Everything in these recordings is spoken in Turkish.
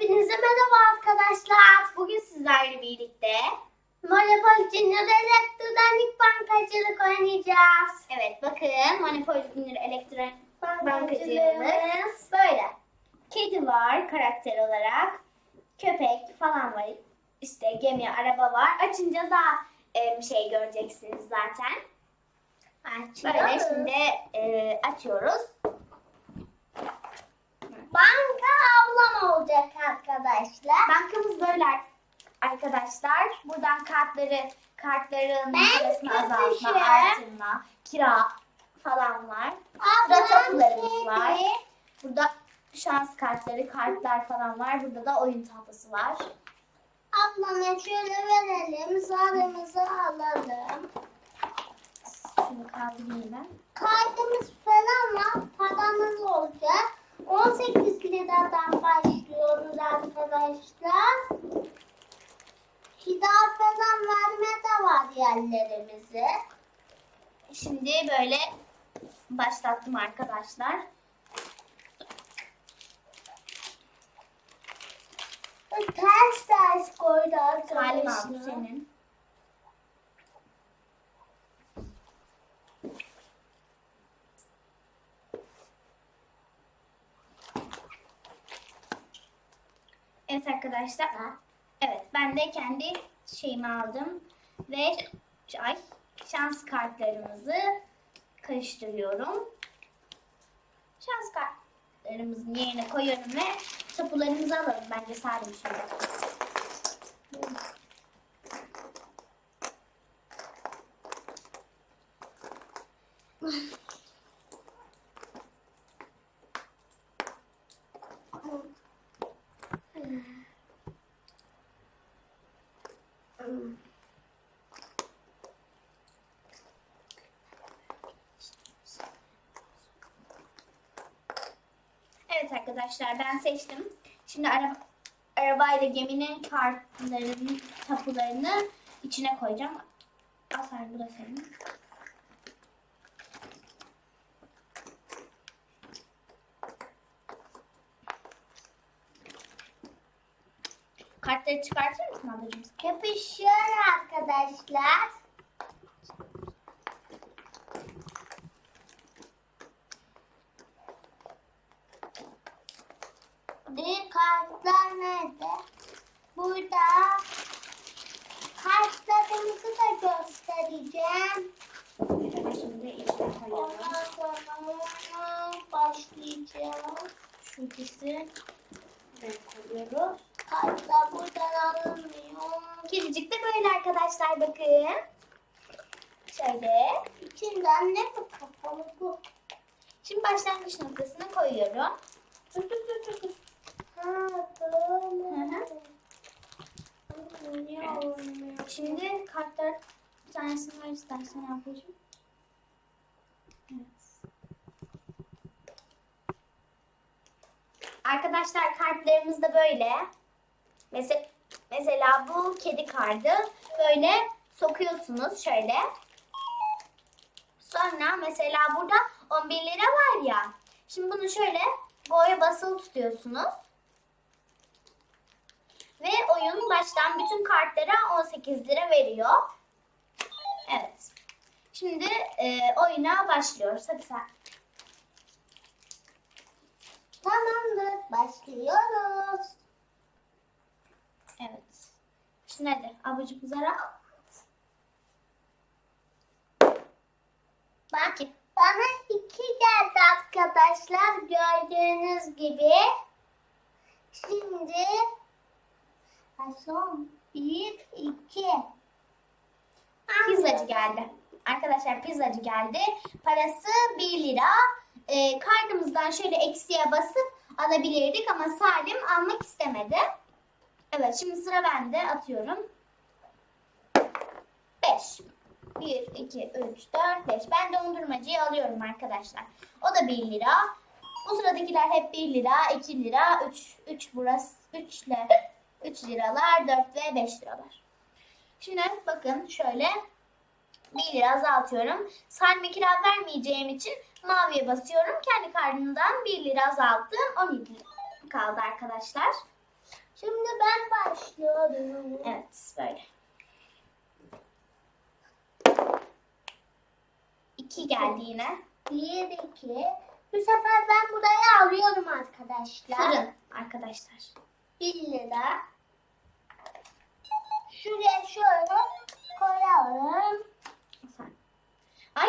Hepinize merhaba arkadaşlar. Bugün sizlerle birlikte Monopoly Junior Elektronik Bankacılık oynayacağız. Evet bakın Monopoly Junior Elektronik Bankacılığımız böyle. Kedi var karakter olarak. Köpek falan var. İşte gemi, araba var. Açınca da e, şey göreceksiniz zaten. Böyle şimdi e, açıyoruz. Banka ablam olacak arkadaşlar. Bankamız böyle arkadaşlar. Buradan kartları kartların parasını azaltma, artırma, kira falan var. Burada var. Burada şans kartları, kartlar falan var. Burada da oyun tahtası var. Ablama şöyle verelim. Zarımızı alalım. Şunu kaldırayım ben. Kartımız falan var. Paramız olacak. 18 liradan başlıyoruz arkadaşlar. Hida falan verme de var yerlerimize. Şimdi böyle başlattım arkadaşlar. Ters ters koydu arkadaşlar. senin. Arkadaşlar. Evet ben de kendi şeyimi aldım. Ve ay, şans kartlarımızı karıştırıyorum. Şans kartlarımızın yerine koyuyorum ve tapularımızı alalım. Bence Salim şimdi. Evet arkadaşlar ben seçtim. Şimdi araba, arabayla geminin kartlarını, tapularını içine koyacağım. Asar bu da senin. Kartları çıkartır mısın ablacığım? Yapışıyor arkadaşlar. Bir kartlar nerede? Burada kartlarımızı da göstereceğim. Şimdi. Ondan sonra başlayacağım. Şu ikisi buraya koyuyoruz. Kartlar buradan alınmıyor. Kedicik de böyle arkadaşlar bakın. Şöyle. İçinden ne bu kapalı bu? Şimdi başlangıç noktasına koyuyorum. Dur dur dur dur, Şimdi kartlar bir tanesini ver istersen ablacığım. Evet. Arkadaşlar kartlarımız da böyle. Mesela, mesela bu kedi kartı böyle sokuyorsunuz şöyle. Sonra mesela burada 11 lira var ya. Şimdi bunu şöyle boya basılı tutuyorsunuz. Ve oyun baştan bütün kartlara 18 lira veriyor. Evet. Şimdi e, oyuna başlıyoruz. Hadi sen. Tamamdır. Başlıyoruz. Evet. Şimdi hadi abucuk zara. Bak bana iki geldi arkadaşlar. Gördüğünüz gibi. Şimdi son bir iki. Pizzacı geldi. Arkadaşlar pizzacı geldi. Parası 1 lira. E, kartımızdan şöyle eksiye basıp alabilirdik ama Salim almak istemedi. Evet şimdi sıra bende. Atıyorum. 5. 1, 2, 3, 4, 5. Ben dondurmacıyı alıyorum arkadaşlar. O da 1 lira. Bu sıradakiler hep 1 lira, 2 lira, 3, 3 burası, 3 ile 3 liralar, 4 ve 5 liralar. Şimdi bakın şöyle 1 lira azaltıyorum. Salim'e kira vermeyeceğim için maviye basıyorum. Kendi kartımdan 1 lira azalttım. 12 lira kaldı arkadaşlar. Şimdi ben başlıyorum. Evet böyle. İki geldi yine. Bir, iki. Bu sefer ben burayı alıyorum arkadaşlar. Fırın arkadaşlar. 1 lira. Şuraya şöyle koyalım. Ay.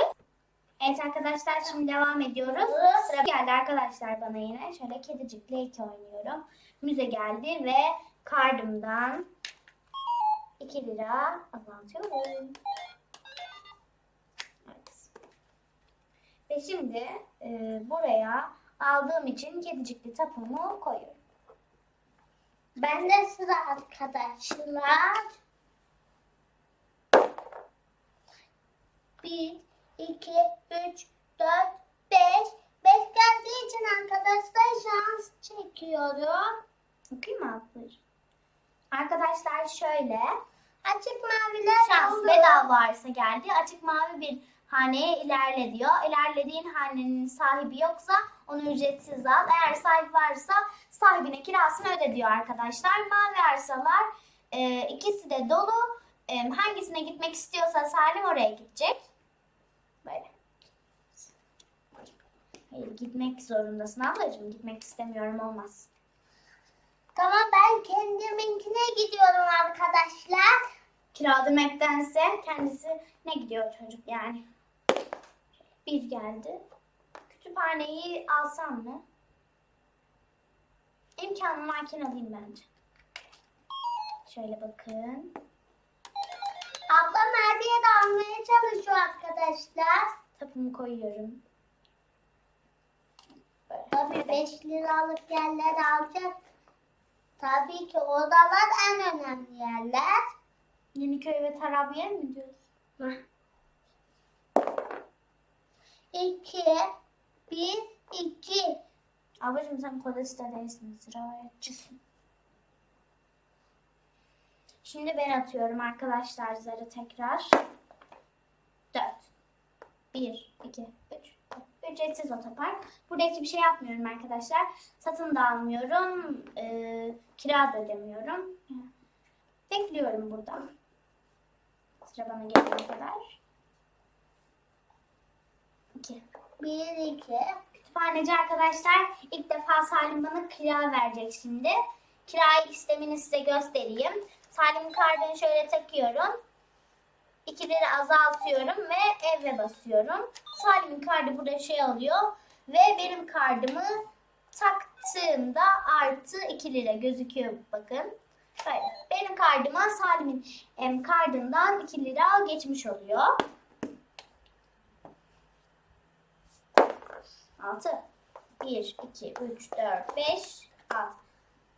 Evet arkadaşlar şimdi devam ediyoruz. Sıra geldi arkadaşlar bana yine. Şöyle kedicikle iki oynuyorum. Müze geldi ve kardımdan 2 lira azaltıyorum. Evet. Ve şimdi e, buraya aldığım için kedicikli tapumu koyuyorum. Bende sıra arkadaşlar. Bir, iki, üç, dört, beş. Beş geldiği için arkadaşlar şans çekiyorum. Okuyayım mı Aslı? Arkadaşlar şöyle. Açık maviler Şans oldu. bedava varsa geldi. Açık mavi bir haneye ilerle diyor. İlerlediğin hanenin sahibi yoksa onu ücretsiz al. Eğer sahibi varsa sahibine kirasını öde diyor arkadaşlar. Mavi arsalar e, ikisi de dolu. E, hangisine gitmek istiyorsa Salim oraya gidecek. Böyle. Hayır gitmek zorundasın ablacığım. Gitmek istemiyorum olmaz. Tamam ben kendiminkine gidiyorum arkadaşlar. Kira demektense kendisi ne gidiyor çocuk yani. Bir geldi. Kütüphaneyi alsam mı? İmkanım varken alayım bence. Şöyle bakın. Ablam her yere almaya çalışıyor arkadaşlar. Tapumu koyuyorum. Tabii 5 liralık yerler alacak. Tabii ki odalar en önemli yerler. Yeniköy ve Tarabya'ya mi diyorsun? 2, 1, 2. Ablacığım sen kodeste değilsin. Sırayetçisin. Şimdi ben atıyorum arkadaşlar zarı tekrar. 4. 1, 2, 3. Ücretsiz otopark. Burada hiçbir şey yapmıyorum arkadaşlar. Satın da almıyorum. Ee, kira da ödemiyorum. Bekliyorum burada. Sıra bana gelene kadar. 2. 1, 2. Kütüphaneci arkadaşlar ilk defa Salim bana kira verecek şimdi. Kira istemini size göstereyim. Salim kartını şöyle takıyorum. 2 lira azaltıyorum ve eve basıyorum. Salim'in kartı burada şey alıyor ve benim kartımı taktığımda artı 2 lira gözüküyor bakın. Böyle. Benim kartıma Salim'in kartından 2 lira geçmiş oluyor. 6. 1, 2, 3, 4, 5, 6.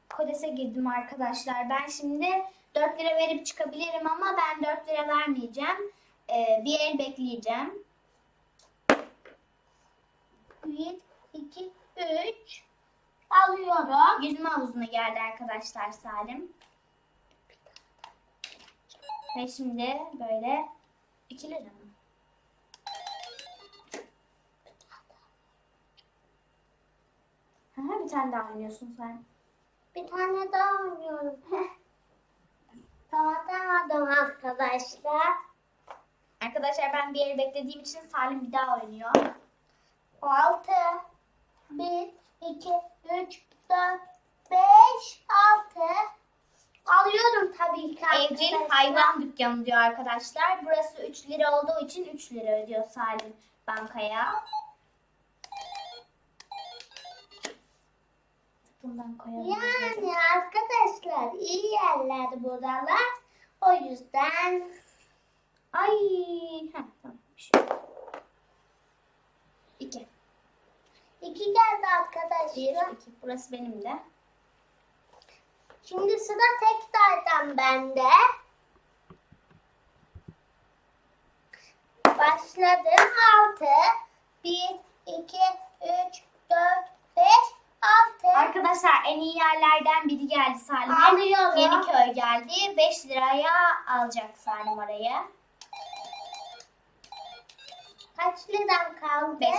Kodese girdim arkadaşlar. Ben şimdi 4 lira verip çıkabilirim ama ben 4 lira vermeyeceğim. Ee, bir el bekleyeceğim. 1, 2, 3. Alıyorum. Yüzme havuzuna geldi arkadaşlar Salim. Ve şimdi böyle 2 lira mı? Hı, bir tane daha oynuyorsun sen. Bir tane daha oynuyorum. Tamam arkadaşlar. Arkadaşlar ben bir el beklediğim için Salim bir daha oynuyor. 6, 1, 2, 3, 4, 5, 6. Alıyorum tabii ki Evcil arkadaşlar. hayvan dükkanı diyor arkadaşlar. Burası 3 lira olduğu için 3 lira ödüyor Salim bankaya. Bundan koyalım. Yani arkadaşlar iyi yerler buralar. O yüzden Ay. Heh, tamam. Bir şey. İki. iki geldi Bir, arkadaşlar. iki. Burası benim de. Şimdi sıra tekrardan bende. Başladım. 6, 1, 2, 3, 4, 5, 6. Arkadaşlar en iyi yerlerden biri geldi Salim'e. Alıyorum. Yeniköy geldi. 5 liraya alacak Salim orayı. Kaç liram kaldı? 5.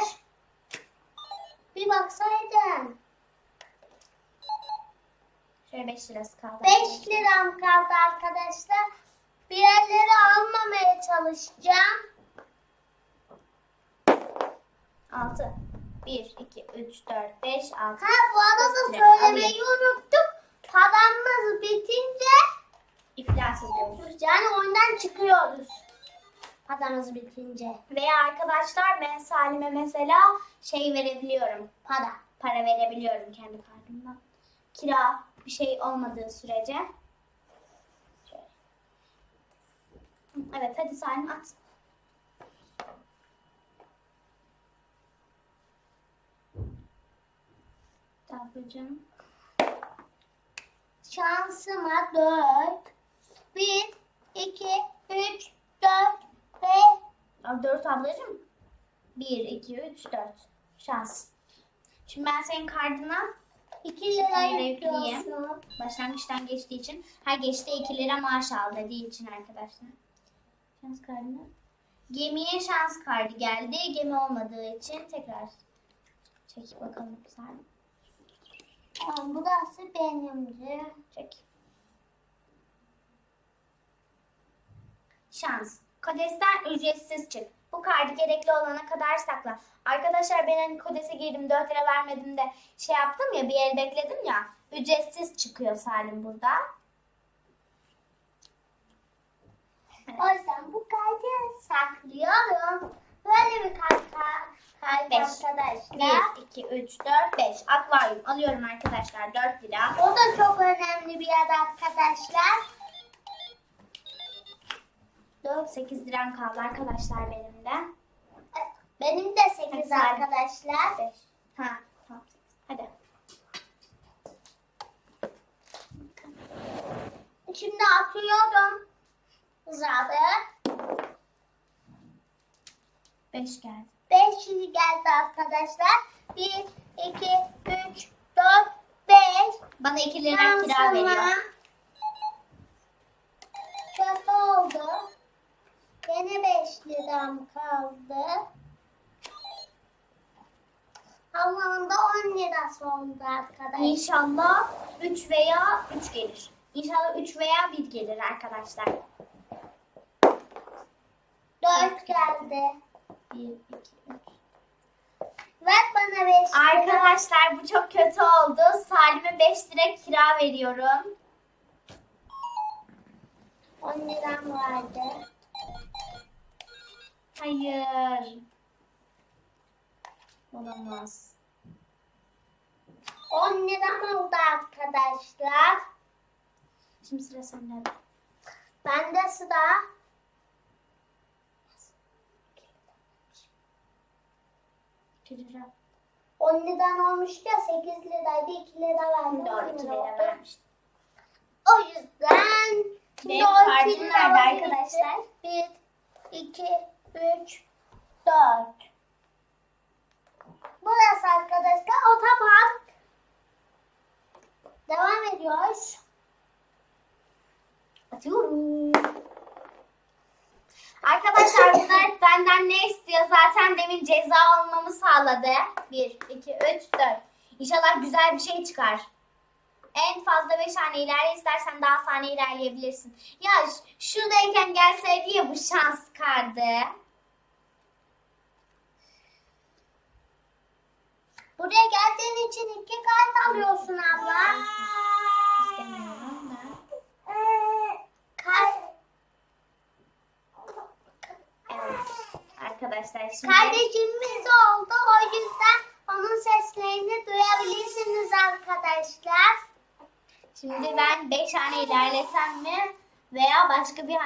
Bir baksaydın. Şöyle 5 lirası kaldı. 5 liram kaldı arkadaşlar. Bir yerleri almamaya çalışacağım. 6. 1, 2, 3, 4, 5, 6. Ha bu arada söylemeyi unuttum. Paramız bitince İflas ediyoruz. yani oyundan çıkıyoruz. Paramız bitince. Veya arkadaşlar ben Salim'e mesela şey verebiliyorum. Para. Para verebiliyorum kendi kartımdan. Kira bir şey olmadığı sürece. Evet hadi Salim at. Tablacığım. Şansıma 4. 1, 2, 3, 4, 5. Aa, Dört ablacığım. 1, 2, 3, 4. Şans. Şimdi ben senin kartına 2 lira yapıyorsun. başlangıçtan geçtiği için her geçti 2 lira maaş al dediği için arkadaşlar. Şans kartına. Gemiye şans kartı geldi. Gemi olmadığı için tekrar çek bakalım sen. Tamam burası benimdi. Çek. Şans. Kodesten ücretsiz çık. Bu kartı gerekli olana kadar sakla. Arkadaşlar ben hani kodese girdim 4 lira vermedim de şey yaptım ya bir yer bekledim ya. Ücretsiz çıkıyor Salim burada. O yüzden bu kartı saklıyorum. Böyle bir kart 5 arkadaşlar. 1, 2, 3, 4, 5. Akvaryum alıyorum arkadaşlar 4 lira. O da çok önemli bir yer arkadaşlar. 4, 8 liram kaldı arkadaşlar benim de. E, benim de 8 Hadi arkadaşlar. 5. Ha. Hadi. Şimdi atıyorum. Zaten. 5 geldi. 5 geldi arkadaşlar. 1, 2, 3, 4, 5. Bana 2 lira kira veriyor. Kötü oldu. Yine 5 liram kaldı. Allah'ın da 10 lirası oldu arkadaşlar. İnşallah 3 veya 3 gelir. İnşallah 3 veya 1 gelir arkadaşlar. 4 geldi. 1, 2, 3. Ver bana 5 lira. Arkadaşlar bu çok kötü oldu. Salim'e 5 lira kira veriyorum. 10 liram vardı. Hayır. Olamaz. 10 liram oldu arkadaşlar. Şimdi sıra sende. Bende sıra. 2 lira. 10 liran olmuştu ya 8 liraydı 2 lira verdim. Doğru 10 2 lira vermiştim. O yüzden Benim o lira nerede arkadaşlar? 1, 2, 3, 4. Burası arkadaşlar otopark. Devam ediyoruz. Atıyorum. Arkadaşlar bunlar benden ne istiyor? Zaten demin ceza almamı sağladı. 1, 2, 3, 4. İnşallah güzel bir şey çıkar. En fazla 5 tane ilerle istersen daha saniye ilerleyebilirsin. Ya şuradayken gelseydi ya bu şans kartı. Buraya geldiğin için iki kart alıyorsun abla. İstemiyorum da. Kar- Evet. Arkadaşlar şimdi Kardeşimiz oldu. O yüzden onun seslerini duyabilirsiniz arkadaşlar. şimdi ben 5 tane ilerlesem mi veya başka bir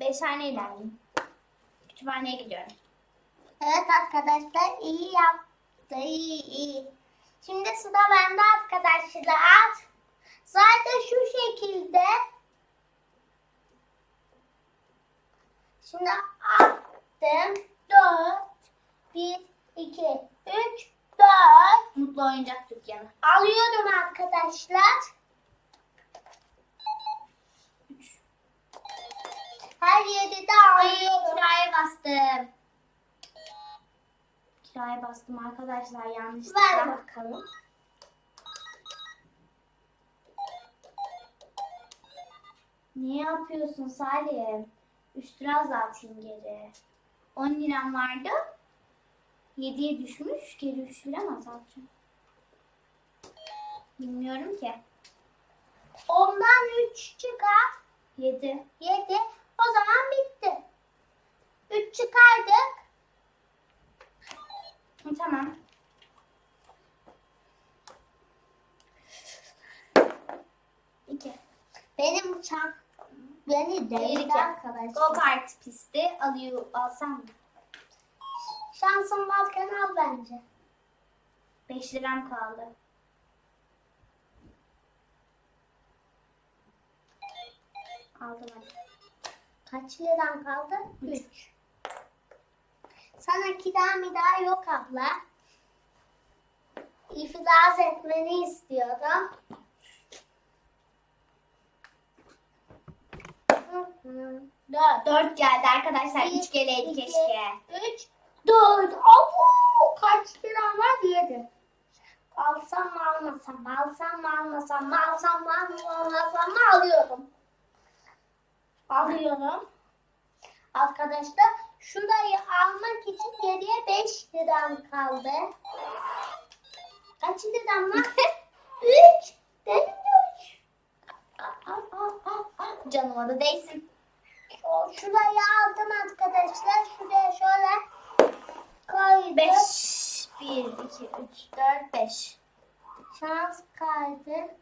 5 tane ilerleyeyim. Kütüphaneye gidiyorum. Evet arkadaşlar iyi yaptı. iyi iyi. Şimdi sıra bende arkadaşlar. Zaten şu şekilde. Şimdi attım. 4, 1, 2, 3, 4. Mutlu oyuncak dükkanı. Alıyorum arkadaşlar. 3. Her yeri de alıyorum. kiraya bastım. Kiraya bastım arkadaşlar yanlışlıkla. Ver bakalım. Ne yapıyorsun Salim? 3 lira azaltayım geri. 10 liram vardı. 7'ye düşmüş. Geri 3 lira mı azaltacağım? Bilmiyorum ki. Ondan 3 çıkar. 7. 7. O zaman bitti. 3 çıkardık. Tamam. İki. Benim uçak beni delirdi İki. Go arkadaşlar. kart pisti alıyor alsam mı? Şansın varken al bence. 5 liram kaldı. Aldım hadi. Kaç liran kaldı? 3. Sana kira mi daha yok abla. İflas etmeni. Hı hı. Dört. 4 geldi arkadaşlar. Bir, 3 geleydi iki, keşke. Üç, dört. Abu! Kaç liram var? Yedi. Alsam mı almasam mı? Alsam mı almasam mı? Alsam mı almasam mı? Alıyorum. Alıyorum. Arkadaşlar şurayı almak için geriye 5 liram kaldı. Kaç liram var? 3. Benim de 3. Canıma da değsin. Şurayı aldım arkadaşlar. Şuraya şöyle koydum. 5. 1, 2, 3, 4, 5. Şans kaydı.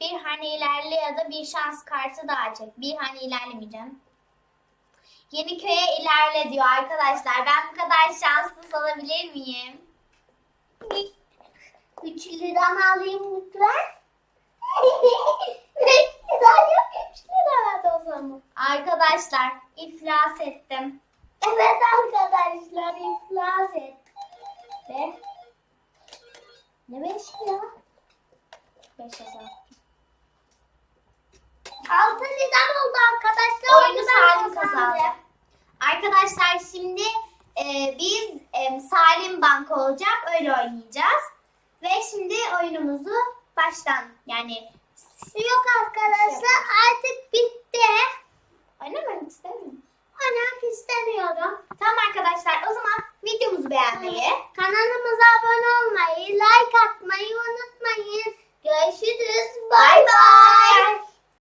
Bir hani ilerle ya da bir şans kartı daha çek. Bir hani ilerlemeyeceğim. Yeniköy'e ilerle diyor arkadaşlar. Ben bu kadar şanslı olabilir miyim? 3 liramı alayım lütfen. 5 lira yok 3 lira var o zaman. Arkadaşlar iflas ettim. Evet arkadaşlar iflas etti. Ne 5 lira? 5 yazar. 6 liram oldu arkadaşlar. Oyunu Salim kazandı. Arkadaşlar şimdi e, biz e, Salim Bank olacak. Öyle oynayacağız. Ve şimdi oyunumuzu baştan yani Yok arkadaşlar artık bitti. oynamak istemiyorum. Oynamak istemiyorum. Tamam arkadaşlar o zaman videomuzu beğenmeyi, Kanalımıza abone olmayı, like atmayı unutmayın. Görüşürüz. Bay bay.